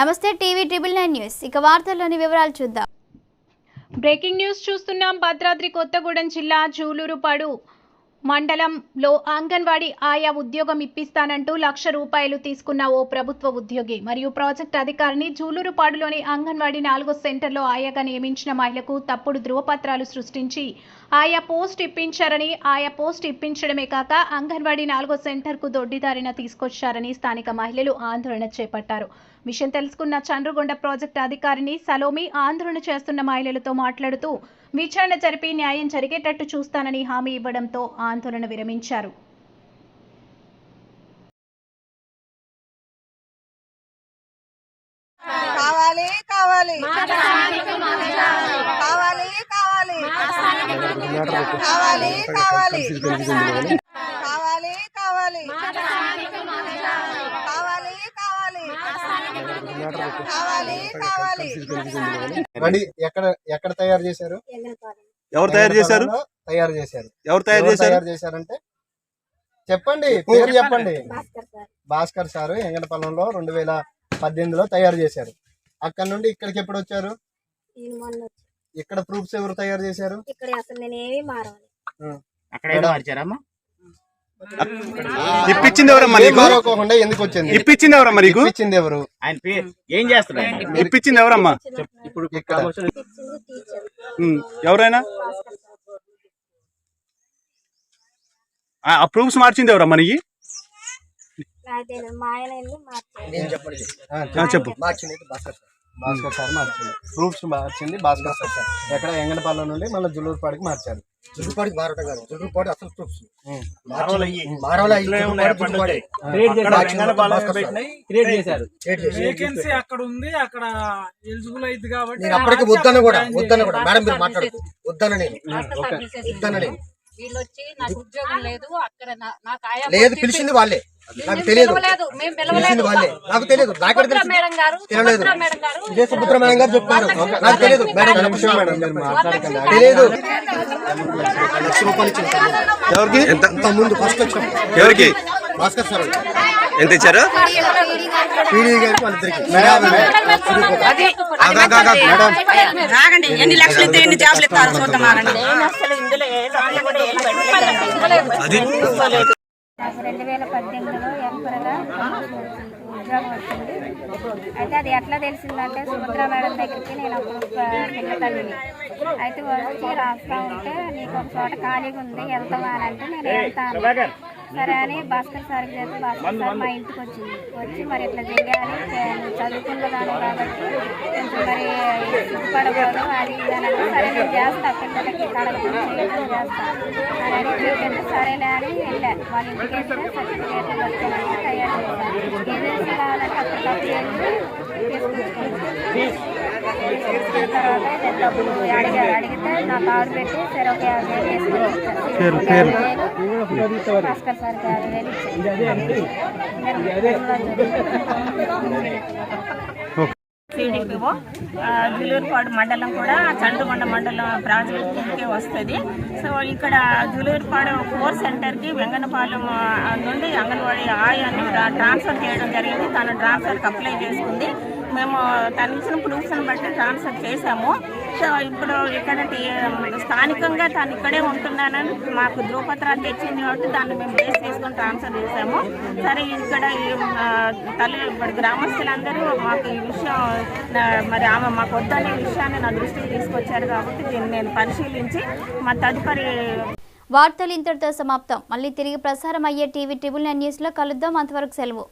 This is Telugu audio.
నమస్తే టీవీ ట్రిపుల్ నైన్ న్యూస్. ఇక వార్తల్లోని వివరాలు చూద్దాం. బ్రేకింగ్ న్యూస్ చూస్తున్నాం. భద్రాద్రి కొత్తగూడెం జిల్లా జూలూరుపాడు మండలంలో అంగన్వాడీ ఆయా ఉద్యోగం ఇప్పిస్తానంటూ లక్ష రూపాయలు తీసుకున్న ఓ ప్రభుత్వ ఉద్యోగి మరియు ప్రాజెక్ట్ అధికారిని జూలూరుపాడులోని అంగన్వాడీ నాలుగో సెంటర్లో ఆయాగా నియమించిన మహిళకు తప్పుడు ధృవపత్రాలు సృష్టించి ఆయా పోస్ట్ ఇప్పించారని ఆయా పోస్ట్ ఇప్పించడమే కాక అంగన్వాడీ నాలుగో సెంటర్కు దొడ్డిదారిన తీసుకొచ్చారని స్థానిక మహిళలు ఆందోళన చేపట్టారు. విషయం తెలుసుకున్న చంద్రగొండ ప్రాజెక్ట్ అధికారిని సలోమి ఆందోళన చేస్తున్న మహిళలతో మాట్లాడుతూ విచారణ జరిపి న్యాయం జరిగేటట్టు చూస్తానని హామీ ఇవ్వడంతో ఆందోళన విరమించారు. కావాలి కావాలి. కావాలి కావాలి కావాలి కావాలి కావాలి కావాలి. కావాలి కావాలి. కావాలి రెడీ ఎక్కడ ఎక్కడ తయారు చేశారు? ఎవరు తయారు చేశారు? తయారు చేశారు. ఎవరు తయారు చేశారు? తయారు చేశారంటే? చెప్పండి పేరు చెప్పండి. భాస్కర్ సారు. ఎంగడపల్లంలో రెండు వేల పద్దెనిమిదిలో తయారు చేశారు. అక్కడ నుండి ఇక్కడికి ఎప్పుడు వచ్చారు. ఇక్కడ ప్రూఫ్స్ ఎవరు తయారు చేశారు? ఇక్కడ అసలు నేను ఏమీ మారవాలి అక్కడ ఏదో మార్చారమ్మా? ఇప్పించింది ఎవరమ్మా నీకు? మారుకోకుండా ఎందుకు వచ్చింది? ఇప్పించింది ఎవరమ్మా నీకు? ఇచ్చింది ఎవరు? ఆయన పేరు ఏం చేస్తున్నాడు? ఇప్పించింది ఎవరమ్మా? ఇప్పుడు ఎవరైనా? ఆ ప్రూఫ్స్ మార్చింది ఎవరమ్మా నీకు? చెప్పు. మార్చింది భాస్కర్ సార్ మార్చింది. ప్రూఫ్స్ మార్చింది భాస్కర్ సార్ సార్. ఎక్కడ ఎంగడపల్లం నుండి మళ్ళీ జుల్లూరుపాడికి మార్చారు. జుట్టుపాడికి మారట కాదు. జుట్టుపాడి అసలు ప్రూఫ్స్. క్రియేట్ చేశారు. వేకెన్సీ అక్కడ ఉంది. అక్కడ ఎలిజిబుల్ అయింది కాబట్టి నేను అప్పటికి వద్దను కూడా వద్దను కూడా. మేడం మీరు మాట్లాడుతూ వద్దను నేను. ఓకే. వద్దను నేను. వీళ్ళు వచ్చి నాకు ఉద్యోగం లేదు. అక్కడ నాకు పిలిచింది వాళ్ళే. నాకు తెలియదు. నాకు తెలియదు. గారు తెలియలేదు. సుభద్ర మేడం గారు. ఇదే సుభద్ర మేడం గారు చెప్పారు. నాకు తెలియదు. మేడం లక్ష రూపాయలు ఇచ్చింది ఎవరికి? ఎంత ముందు ఫస్ట్ వచ్చాం. ఎవరికి? భాస్కర్ సార్ ఎంత ఇచ్చారు? పీడీ గారికి వాళ్ళిద్దరికి రాగండి. ఎన్ని లక్షలు ఇస్తే ఎన్ని జాబ్లు ఇస్తారు? చూద్దాం ఆగండి. నాకు రెండు వేల పద్దెనిమిదిలో ఎంపరగా ఉద్యోగం వచ్చింది. అయితే అది ఎట్లా తెలిసిందంటే సుభద్ర మేడం దగ్గరికి నేను అప్పుడు పిల్లతల్లిని అయితే వచ్చి రాస్తా ఉంటే నీకు ఒక చోట ఖాళీగా ఉంది వెళ్తావా అని అంటే నేను వెళ్తాను. సరే అని భాస్కర్ సార్కి చెప్పి భాస్కర్ సార్ మా ఇంటికి వచ్చింది. వచ్చి మరి ఇట్లా చెయ్యాలి చే- చదువుకున్నదాన్ని కాబట్టి కొంచెం మరి సిగ్గుపడకూడదు అది ఇది సరే నేను చేస్తా పిల్లలకి కడగడం చేస్తాను చేస్తా. అని అని చెప్పింది సరేలే అని వెళ్ళాను వాళ్ళ ఇంటికి వెళ్తే సర్టిఫికేట్లు వచ్చానని తయారు చేశాను ఏదైనా కావాలంటే అప్పటికప్పుడు వెళ్ళి తీసుకొచ్చుకుని అడిగితే నా ఆవిడ పెట్టి సరే ఒక యాభై వేలు భాస్కర్ యాభై వేలు సిడిపిఓ జులూరుపాడు మండలం కూడా చండుగొండ మండలం ప్రాజెక్ట్కి వస్తుంది. సో ఇక్కడ జులూరుపాడు కోర్ సెంటర్కి వెంగనపాలెం నుండి అంగన్వాడీ ఆయాన్ని ట్రాన్స్ఫర్ చేయడం జరిగింది. తను ట్రాన్స్ఫర్కి అప్లై చేసుకుంది. మేము తను ఇచ్చిన ప్రూఫ్స్ని బట్టి ట్రాన్స్ఫర్ చేశాము. సో ఇప్పుడు ఇక్కడ స్థానికంగా తను ఇక్కడే ఉంటున్నానని మాకు ధృవపత్రాలు తెచ్చింది కాబట్టి దాన్ని మేము బేస్ చేసుకొని ట్రాన్స్ఫర్ చేశాము. సరే ఇక్కడ తల్లి ఇప్పుడు గ్రామస్తులందరూ మాకు ఈ విషయం మరి ఆమె మాకు వద్దనే విషయాన్ని నా దృష్టికి తీసుకొచ్చారు కాబట్టి దీన్ని నేను పరిశీలించి మా తదుపరి వార్తలు ఇంతటితో సమాప్తం. మళ్ళీ తిరిగి ప్రసారం అయ్యే టీవీ ట్రిబుల్ నైన్ న్యూస్లో కలుద్దాం. అంతవరకు సెలవు.